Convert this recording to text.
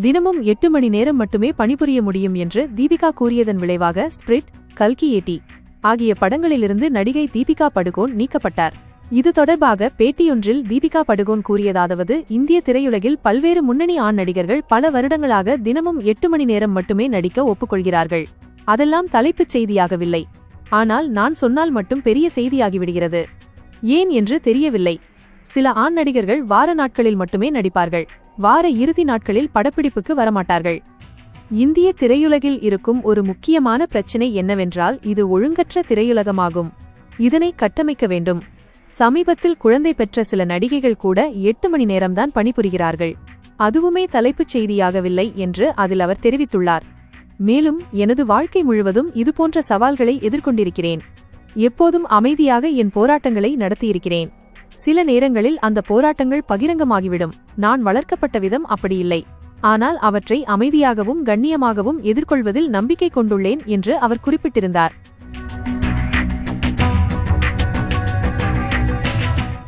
தினமும் எட்டு மணி நேரம் மட்டுமே பணிபுரிய முடியும் என்று தீபிகா கூறியதன் விளைவாக ஸ்பிரிட் கல்கி ஆகிய படங்களிலிருந்து நடிகை தீபிகா படுகோன் நீக்கப்பட்டார். இது தொடர்பாக பேட்டியொன்றில் தீபிகா படுகோன் கூறியதாவது இந்திய திரையுலகில் பல்வேறு முன்னணி ஆண் நடிகர்கள் பல வருடங்களாக தினமும் எட்டு மணி நேரம் மட்டுமே நடிக்க ஒப்புக்கொள்கிறார்கள். அதெல்லாம் தலைப்புச் செய்தியாகவில்லை. ஆனால் நான் சொன்னால் மட்டும் பெரிய செய்தியாகிவிடுகிறது. ஏன் என்று தெரியவில்லை. சில ஆண் நடிகர்கள் வார நாட்களில் மட்டுமே நடிப்பார்கள். வார இறுதி நாட்களில் படப்பிடிப்புக்கு வரமாட்டார்கள். இந்திய திரையுலகில் இருக்கும் ஒரு முக்கியமான பிரச்சினை என்னவென்றால் இது ஒழுங்கற்ற திரையுலகமாகும். இதனை கட்டமைக்க வேண்டும். சமீபத்தில் குழந்தை பெற்ற சில நடிகைகள் கூட எட்டு மணி நேரம்தான் பணிபுரிகிறார்கள். அதுவுமே தலைப்புச் செய்தியாகவில்லை என்று அதில் அவர் தெரிவித்துள்ளார். மேலும் எனது வாழ்க்கை முழுவதும் இதுபோன்ற சவால்களை எதிர்கொண்டிருக்கிறேன். எப்போதும் அமைதியாக என் போராட்டங்களை நடத்தியிருக்கிறேன். சில நேரங்களில் அந்த போராட்டங்கள் பகிரங்கமாகிவிடும். நான் வளர்க்கப்பட்ட விதம் அப்படியில்லை ஆனால் அவற்றை அமைதியாகவும் கண்ணியமாகவும் எதிர்கொள்வதில் நம்பிக்கை கொண்டுள்ளேன் என்று அவர் குறிப்பிட்டிருந்தார்.